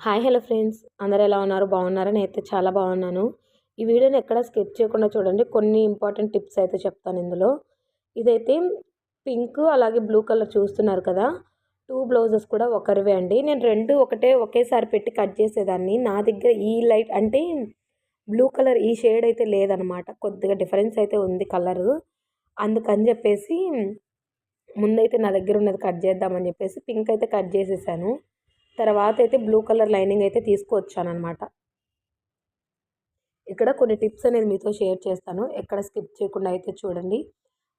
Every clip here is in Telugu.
Hi hello friends. అందరు ఎలా ఉన్నారు? బాగున్నారా? నేనైతే చాలా బాగున్నాను. ఈ వీడియోని ఎక్కడ స్కిప్ చేయకుండా చూడండి. కొన్ని ఇంపార్టెంట్ టిప్స్ అయితే చెప్తాను ఇందులో. ఇదైతే పింక్ అలాగే బ్లూ కలర్ చూస్తున్నారు కదా. టూ బ్లౌజెస్ కూడా ఒకరివే అండి. నేను రెండు ఒకటే ఒకేసారి పెట్టి కట్ చేసేదాన్ని. నా దగ్గర ఈ లైట్ అంటే బ్లూ కలర్ ఈ షేడ్ అయితే లేదనమాట. కొద్దిగా డిఫరెన్స్ అయితే ఉంది కలరు. అందుకని చెప్పేసి ముందైతే నా దగ్గర ఉన్నది కట్ చేద్దామని చెప్పేసి పింక్ అయితే కట్ చేసేసాను. తర్వాత అయితే బ్లూ కలర్ లైనింగ్ అయితే తీసుకువచ్చాను అనమాట ఇక్కడ కొన్ని టిప్స్ అనేది మీతో షేర్ చేస్తాను. ఎక్కడ స్కిప్ చేయకుండా అయితే చూడండి.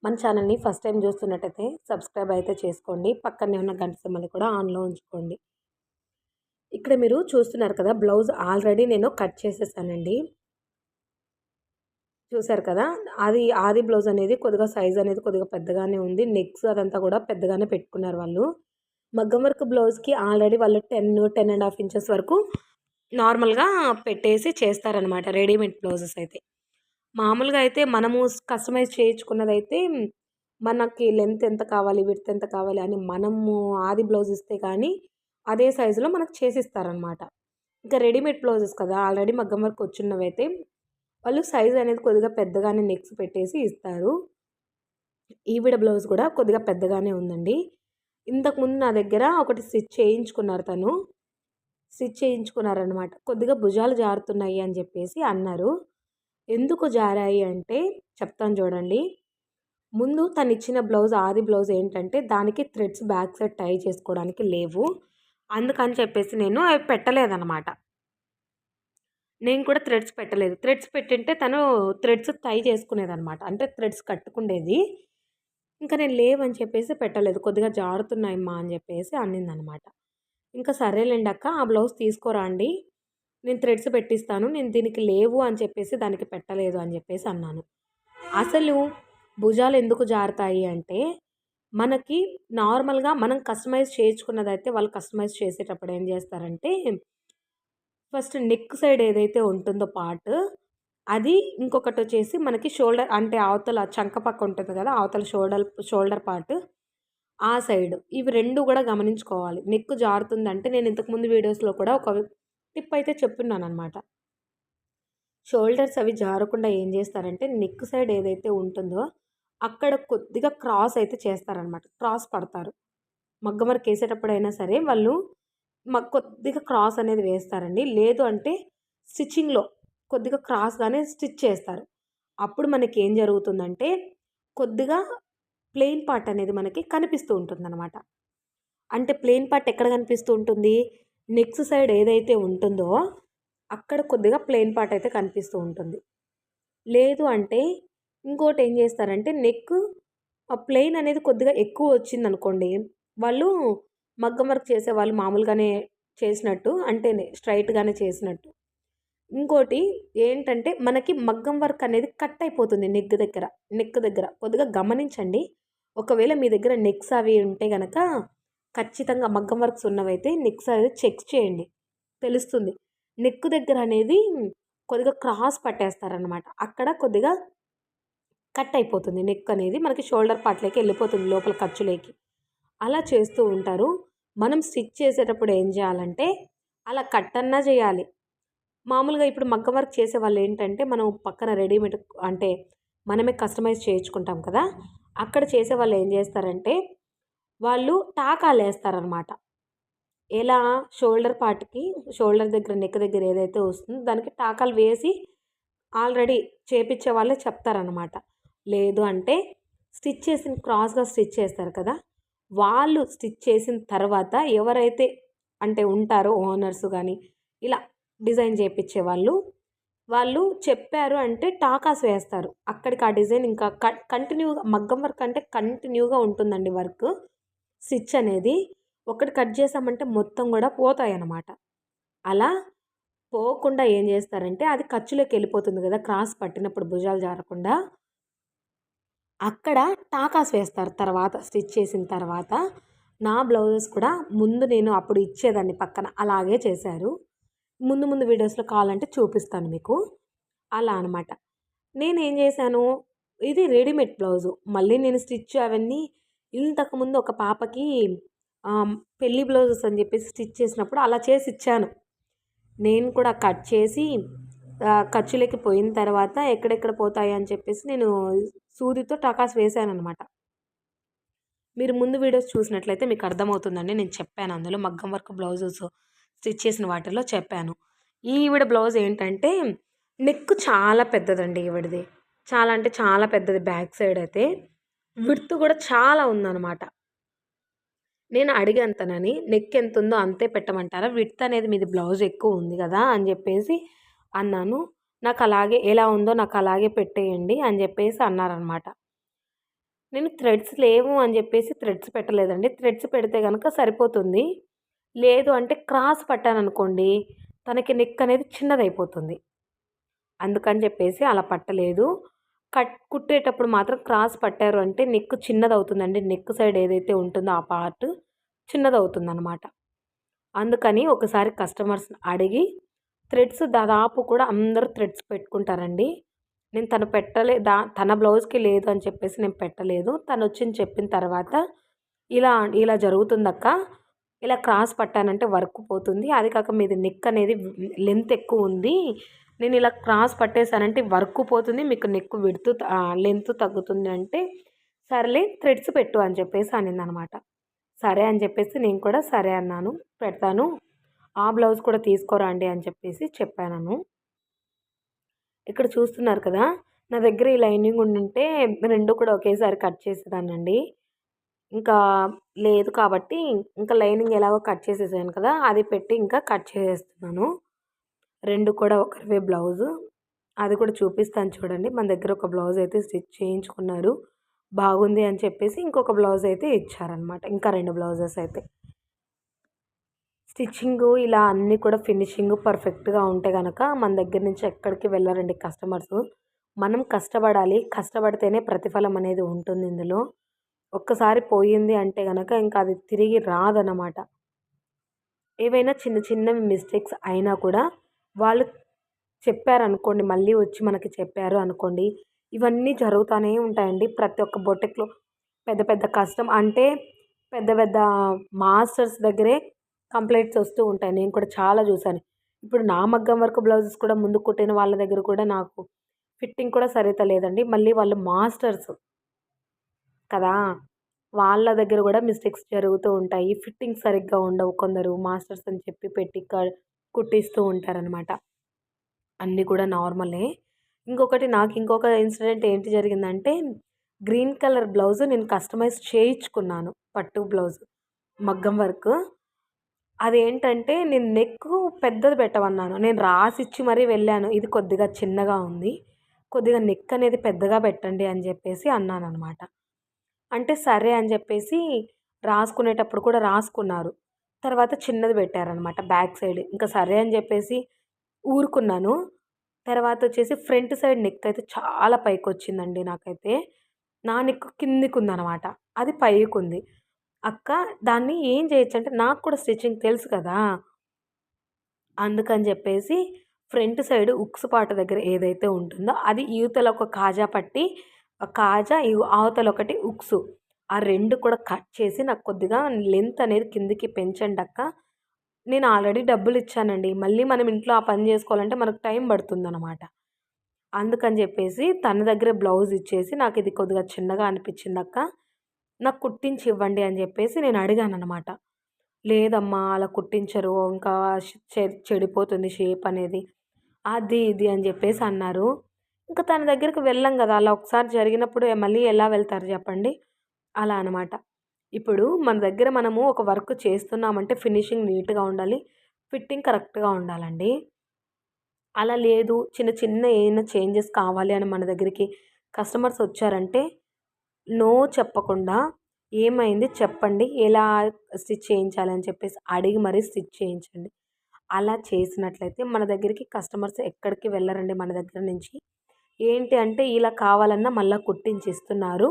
మన ఛానల్ని ఫస్ట్ టైం చూస్తున్నట్టయితే సబ్స్క్రైబ్ అయితే చేసుకోండి. పక్కనే ఉన్న గంట సింబల్ని కూడా ఆన్లో ఉంచుకోండి. ఇక్కడ మీరు చూస్తున్నారు కదా బ్లౌజ్ ఆల్రెడీ నేను కట్ చేసేసానండి. చూసారు కదా అది ఆది బ్లౌజ్ అనేది కొద్దిగా సైజ్ అనేది కొద్దిగా పెద్దగానే ఉంది. నెక్స్ అదంతా కూడా పెద్దగానే పెట్టుకున్నారు వాళ్ళు. మగ్గం వర్క్ బ్లౌజ్కి ఆల్రెడీ వాళ్ళు ten ten and half inches వరకు నార్మల్గా పెట్టేసి చేస్తారనమాట రెడీమేడ్ బ్లౌజెస్ అయితే. మామూలుగా అయితే మనము కస్టమైజ్ చేయించుకున్నది అయితే మనకి లెంత్ ఎంత కావాలి విడ్త్ ఎంత కావాలి అని మనము ఆది బ్లౌజ్ ఇస్తే కానీ అదే సైజులో మనకు చేసిస్తారనమాట ఇంకా రెడీమేడ్ బ్లౌజెస్ కదా ఆల్రెడీ మగ్గం వర్క్ వచ్చినవి అయితే వాళ్ళు సైజ్ అనేది కొద్దిగా పెద్దగానే నెక్స్ పెట్టేసి ఇస్తారు. ఈవిడ బ్లౌజ్ కూడా కొద్దిగా పెద్దగానే ఉందండి. ఇంతకుముందు నా దగ్గర ఒకటి స్టిచ్ చేయించుకున్నారు తను. స్టిచ్ చేయించుకున్నారనమాట కొద్దిగా భుజాలు జారుతున్నాయి అని చెప్పేసి అన్నారు. ఎందుకు జారాయి అంటే చెప్తాను చూడండి. ముందు తను ఇచ్చిన బ్లౌజ్ ఆది బ్లౌజ్ ఏంటంటే దానికి థ్రెడ్స్ బ్యాక్ సైడ్ టై చేసుకోవడానికి లేవు. అందుకని చెప్పేసి నేను అవి పెట్టలేదన్నమాట. నేను కూడా థ్రెడ్స్ పెట్టలేదు. థ్రెడ్స్ పెట్టింటే తను థ్రెడ్స్ టై చేసుకునేదనమాట అంటే థ్రెడ్స్ కట్టుకుండేది. ఇంకా నేను లేవని చెప్పేసి పెట్టలేదు. కొద్దిగా జారుతున్నాయమ్మా అని చెప్పేసి అన్నిందనమాట ఇంకా సరేలేండి అక్క ఆ బ్లౌజ్ తీసుకోరా అండి నేను థ్రెడ్స్ పెట్టిస్తాను. నేను దీనికి లేవు అని చెప్పేసి దానికి పెట్టలేదు అని చెప్పేసి అన్నాను. అసలు భుజాలు ఎందుకు జారుతాయి అంటే మనకి నార్మల్గా మనం కస్టమైజ్ చేయించుకున్నదైతే వాళ్ళు కస్టమైజ్ చేసేటప్పుడు ఏం చేస్తారంటే ఫస్ట్ నెక్ సైడ్ ఏదైతే ఉంటుందో పార్ట్ అది ఇంకొకటి వచ్చేసి మనకి షోల్డర్ అంటే అవతల చంక పక్క ఉంటుంది కదా అవతల షోల్డర్ షోల్డర్ పార్ట్. ఆ సైడ్ ఇవి రెండు కూడా గమనించుకోవాలి. నెక్ జారుతుందంటే నేను ఇంతకుముందు వీడియోస్లో కూడా ఒక టిప్ అయితే చెప్పున్నాను అనమాట షోల్డర్స్ అవి జారకుండా ఏం చేస్తారంటే నెక్ సైడ్ ఏదైతే ఉంటుందో అక్కడ కొద్దిగా క్రాస్ అయితే చేస్తారనమాట. క్రాస్ పడతారు. మగ్గమరకు వేసేటప్పుడైనా సరే వాళ్ళు కొద్దిగా క్రాస్ అనేది వేస్తారండి. లేదు అంటే స్టిచ్చింగ్లో కొద్దిగా క్రాస్గానే స్టిచ్ చేస్తారు. అప్పుడు మనకి ఏం జరుగుతుందంటే కొద్దిగా ప్లెయిన్ పార్ట్ అనేది మనకి కనిపిస్తూ ఉంటుందన్నమాట. అంటే ప్లెయిన్ పార్ట్ ఎక్కడ కనిపిస్తూ ఉంటుంది? నెక్స్ట్ సైడ్ ఏదైతే ఉంటుందో అక్కడ కొద్దిగా ప్లెయిన్ పార్ట్ అయితే కనిపిస్తూ ఉంటుంది. లేదు అంటే ఇంకోటి ఏం చేస్తారంటే నెక్ ఆ ప్లెయిన్ అనేది కొద్దిగా ఎక్కువ వచ్చింది అనుకోండి వాళ్ళు మగ్గం వర్క్ చేసే వాళ్ళు మామూలుగానే చేసినట్టు అంటే స్ట్రైట్గానే చేసినట్టు. ఇంకోటి ఏంటంటే మనకి మగ్గం వర్క్ అనేది కట్ అయిపోతుంది నెక్ దగ్గర నెక్ దగ్గర. కొద్దిగా గమనించండి. ఒకవేళ మీ దగ్గర నెక్స్ అవి ఉంటే కనుక ఖచ్చితంగా మగ్గం వర్క్స్ ఉన్నవైతే నెక్స్ అనేది చెక్ చేయండి. తెలుస్తుంది. నెక్ దగ్గర అనేది కొద్దిగా క్రాస్ పట్టేస్తారనమాట అక్కడ కొద్దిగా కట్ అయిపోతుంది. నెక్ అనేది మనకి షోల్డర్ పార్ట్లోకి వెళ్ళిపోతుంది లోపల ఖర్చులేకి. అలా చేస్తూ ఉంటారు. మనం స్టిచ్ చేసేటప్పుడు ఏం చేయాలంటే అలా కట్ అన్నా చేయాలి. మామూలుగా ఇప్పుడు మగ్గం వర్క్ చేసే వాళ్ళు ఏంటంటే మనం పక్కన రెడీమేడ్ అంటే మనమే కస్టమైజ్ చేయించుకుంటాం కదా అక్కడ చేసే వాళ్ళు ఏం చేస్తారంటే వాళ్ళు టాకాలు వేస్తారనమాట. ఎలా? షోల్డర్ పార్ట్కి షోల్డర్ దగ్గర నెక్ దగ్గర ఏదైతే వస్తుందో దానికి టాకాలు వేసి ఆల్రెడీ చేపించే వాళ్ళే చెప్తారనమాట. లేదు అంటే స్టిచ్ చేసిన క్రాస్గా స్టిచ్ చేస్తారు కదా వాళ్ళు స్టిచ్ చేసిన తర్వాత ఎవరైతే అంటే ఉంటారో ఓనర్స్ కానీ ఇలా డిజైన్ చేయించే వాళ్ళు. వాళ్ళు చెప్పారు అంటే టాకాస్ వేస్తారు. అక్కడికి ఆ డిజైన్ ఇంకా కంటిన్యూగా మగ్గం వర్క్ అంటే కంటిన్యూగా ఉంటుందండి వర్క్. స్టిచ్ అనేది ఒకటి కట్ చేసామంటే మొత్తం కూడా పోతాయి అన్నమాట అలా పోకుండా ఏం చేస్తారంటే అది ఖర్చులోకి వెళ్ళిపోతుంది కదా క్రాస్ పట్టినప్పుడు భుజాలు జారకుండా. అక్కడ టాకాస్ వేస్తారు తర్వాత స్టిచ్ చేసిన తర్వాత. నా బ్లౌజెస్ కూడా ముందు నేను అప్పుడు ఇచ్చేదాన్ని పక్కన అలాగే చేశారు. ముందు ముందు వీడియోస్లో కావాలంటే చూపిస్తాను మీకు. అలా అనమాట నేను ఏం చేశాను ఇది రెడీమేడ్ బ్లౌజు. మళ్ళీ నేను స్టిచ్ అవన్నీ ఇంతకుముందు ఒక పాపకి పెళ్ళి బ్లౌజెస్ అని చెప్పేసి స్టిచ్ చేసినప్పుడు అలా చేసి ఇచ్చాను. నేను కూడా కట్ చేసి ఖర్చులకి పోయిన తర్వాత ఎక్కడెక్కడ పోతాయి అని చెప్పేసి నేను సూదితో టకాస్ వేసాను అనమాట మీరు ముందు వీడియోస్ చూసినట్లయితే మీకు అర్థమవుతుందండి నేను చెప్పాను. అందులో మగ్గం వర్క్ బ్లౌజెస్ స్టిచ్ చేసిన వాటిలో చెప్పాను. ఈవిడ బ్లౌజ్ ఏంటంటే నెక్ చాలా పెద్దదండి ఈవిడది. చాలా అంటే చాలా పెద్దది బ్యాక్ సైడ్ అయితే. విడ్త్ కూడా చాలా ఉందన్నమాట. నేను అడిగాను తనని నెక్ ఎంత ఉందో అంతే పెట్టమంటారా? విడ్త్ అనేది మీది బ్లౌజ్ ఎక్కువ ఉంది కదా అని చెప్పేసి అన్నాను. నాకు అలాగే ఎలా ఉందో నాకు అలాగే పెట్టేయండి అని చెప్పేసి అన్నారనమాట నేను థ్రెడ్స్ లేవు అని చెప్పేసి థ్రెడ్స్ పెట్టలేదండి. థ్రెడ్స్ పెడితే కనుక సరిపోతుంది. లేదు అంటే క్రాస్ పట్టాను అనుకోండి తనకి నెక్ అనేది చిన్నదైపోతుంది. అందుకని చెప్పేసి అలా పట్టలేదు. కట్ కుట్టేటప్పుడు మాత్రం క్రాస్ పట్టారు అంటే నెక్ చిన్నదవుతుందండి. నెక్ సైడ్ ఏదైతే ఉంటుందో ఆ పార్ట్ చిన్నదవుతుందన్నమాట. అందుకని ఒకసారి కస్టమర్స్ని అడిగి థ్రెడ్స్ దాదాపు కూడా అందరూ థ్రెడ్స్ పెట్టుకుంటారండి. నేను తను పెట్టలే దా తన బ్లౌజ్కి లేదు అని చెప్పేసి నేను పెట్టలేదు. తను వచ్చి చెప్పిన తర్వాత ఇలా ఇలా జరుగుతుందక్క. ఇలా క్రాస్ పట్టానంటే వర్క్ పోతుంది. అది కాక మీది నెక్ అనేది లెంత్ ఎక్కువ ఉంది. నేను ఇలా క్రాస్ పట్టేశానంటే వర్క్ పోతుంది. మీకు నెక్ విడుతూ లెంత్ తగ్గుతుంది అంటే సరేలే థ్రెడ్స్ పెట్టు అని చెప్పేసి అనింది అనమాట సరే అని చెప్పేసి నేను కూడా సరే అన్నాను. పెడతాను. ఆ బ్లౌజ్ కూడా తీసుకోరండి అని చెప్పేసి చెప్పాను ఇక్కడ చూస్తున్నారు కదా నా దగ్గర ఈ లైనింగ్ ఉండుంటే రెండు కూడా ఒకేసారి కట్ చేసేదానండి ఇంకా లేదు కాబట్టి ఇంకా లైనింగ్ ఎలాగో కట్ చేసేసాను కదా అది పెట్టి ఇంకా కట్ చేసేస్తున్నాను. రెండు కూడా ఒకరివే బ్లౌజు. అది కూడా చూపిస్తాను చూడండి. మన దగ్గర ఒక బ్లౌజ్ అయితే స్టిచ్ చేయించుకున్నారు. బాగుంది అని చెప్పేసి ఇంకొక బ్లౌజ్ అయితే ఇచ్చారనమాట ఇంకా రెండు బ్లౌజెస్ అయితే. స్టిచ్చింగ్ ఇలా అన్నీ కూడా ఫినిషింగ్ పర్ఫెక్ట్గా ఉంటే కనుక మన దగ్గర నుంచి ఎక్కడికి వెళ్ళారండి కస్టమర్స్. మనం కష్టపడాలి. కష్టపడితేనే ప్రతిఫలం అనేది ఉంటుంది ఇందులో. ఒక్కసారి పోయింది అంటే కనుక ఇంకా అది తిరిగి రాదన్నమాట. ఏవైనా చిన్న చిన్న మిస్టేక్స్ అయినా కూడా వాళ్ళు చెప్పారనుకోండి మళ్ళీ వచ్చి మనకి చెప్పారు అనుకోండి ఇవన్నీ జరుగుతూనే ఉంటాయండి. ప్రతి ఒక్క బొటెక్లో పెద్ద పెద్ద కష్టం అంటే పెద్ద పెద్ద మాస్టర్స్ దగ్గరే కంప్లైంట్స్ వస్తూ ఉంటాయి. నేను కూడా చాలా చూశాను. ఇప్పుడు నా మగ్గం వరకు బ్లౌజెస్ కూడా ముందు కుట్టిన వాళ్ళ దగ్గర కూడా నాకు ఫిట్టింగ్ కూడా సరిత లేదండి. మళ్ళీ వాళ్ళు మాస్టర్స్ కదా? వాళ్ళ దగ్గర కూడా మిస్టేక్స్ జరుగుతూ ఉంటాయి. ఫిట్టింగ్ సరిగ్గా ఉండవు కొందరు. మాస్టర్స్ అని చెప్పి పెట్టి కుట్టిస్తూ ఉంటారనమాట అన్నీ కూడా నార్మలే. ఇంకొకటి నాకు ఇంకొక ఇన్సిడెంట్ ఏంటి జరిగిందంటే గ్రీన్ కలర్ బ్లౌజ్ నేను కస్టమైజ్ చేయించుకున్నాను. పట్టు బ్లౌజ్. మగ్గం వర్క్. అదేంటంటే నేను నెక్ పెద్దది పెట్టమన్నాను. నేను రాసిచ్చి మరీ వెళ్ళాను. ఇది కొద్దిగా చిన్నగా ఉంది. కొద్దిగా నెక్ అనేది పెద్దగా పెట్టండి అని చెప్పేసి అన్నాను అనమాట అంటే సరే అని చెప్పేసి రాసుకునేటప్పుడు కూడా రాసుకున్నారు. తర్వాత చిన్నది పెట్టారనమాట బ్యాక్ సైడ్. ఇంకా సరే అని చెప్పేసి ఊరుకున్నాను. తర్వాత వచ్చేసి ఫ్రంట్ సైడ్ నెక్ అయితే చాలా పైకి వచ్చిందండి నాకైతే. నా నెక్ కిందికి ఉందనమాట అది పైకి ఉంది అక్క దాన్ని ఏం చేయొచ్చు అంటే నాకు కూడా స్టిచ్చింగ్ తెలుసు కదా. అందుకని చెప్పేసి ఫ్రంట్ సైడ్ ఉక్స్ పాట దగ్గర ఏదైతే ఉంటుందో అది ఈతలో ఒక కాజా పట్టి కాజా అవతల ఒకటి ఉక్సు. ఆ రెండు కూడా కట్ చేసి నాకు కొద్దిగా లెంత్ అనేది కిందికి పెంచండి అక్క. నేను ఆల్రెడీ డబ్బులు ఇచ్చానండి. మళ్ళీ మనం ఇంట్లో ఆ పని చేసుకోవాలంటే మనకు టైం పడుతుందన్నమాట. అందుకని చెప్పేసి తన దగ్గర బ్లౌజ్ ఇచ్చేసి నాకు ఇది కొద్దిగా చిన్నగా అనిపించింది అక్క. నాకు కుట్టించి ఇవ్వండి అని చెప్పేసి నేను అడిగాను అనమాట లేదమ్మా అలా కుట్టించరు. ఇంకా చెడిపోతుంది షేప్ అనేది. అది ఇది అని చెప్పేసి అన్నారు. ఇంకా తన దగ్గరికి వెళ్ళాం కదా అలా ఒకసారి జరిగినప్పుడు మళ్ళీ ఎలా వెళ్తారు చెప్పండి? అలా అనమాట ఇప్పుడు మన దగ్గర మనము ఒక వర్క్ చేస్తున్నామంటే ఫినిషింగ్ నీట్గా ఉండాలి ఫిట్టింగ్ కరెక్ట్గా ఉండాలండి. అలా లేదు చిన్న చిన్న ఏమైనా చేంజెస్ కావాలి అని మన దగ్గరికి కస్టమర్స్ వచ్చారంటే నో చెప్పకుండా ఏమైంది చెప్పండి ఎలా స్టిచ్ చేయించాలి అని చెప్పేసి అడిగి మరీ స్టిచ్ చేయించండి. అలా చేసినట్లయితే మన దగ్గరికి కస్టమర్స్ ఎక్కడికి వెళ్ళరండి మన దగ్గర నుంచి? ఏంటి అంటే ఇలా కావాలన్నా మళ్ళీ కుట్టించి ఇస్తున్నారు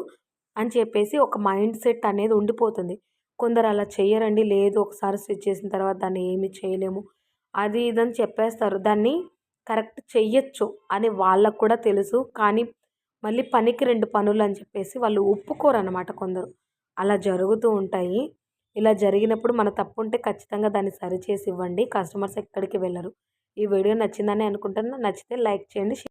అని చెప్పేసి ఒక మైండ్ సెట్ అనేది ఉండిపోతుంది. కొందరు అలా చేయరండి లేదు ఒకసారి స్టిచ్ చేసిన తర్వాత దాన్ని ఏమి చేయలేము అది ఇదని చెప్పేస్తారు. దాన్ని కరెక్ట్ చెయ్యొచ్చు అని వాళ్ళకు కూడా తెలుసు. కానీ మళ్ళీ పనికి రెండు పనులు అని చెప్పేసి వాళ్ళు ఒప్పుకోరు అనమాట కొందరు. అలా జరుగుతూ ఉంటాయి. ఇలా జరిగినప్పుడు మన తప్పు ఉంటే ఖచ్చితంగా దాన్ని సరిచేసి ఇవ్వండి. కస్టమర్స్ ఎక్కడికి వెళ్ళరు. ఈ వీడియో నచ్చిందని అనుకుంటున్నా. నచ్చితే లైక్ చేయండి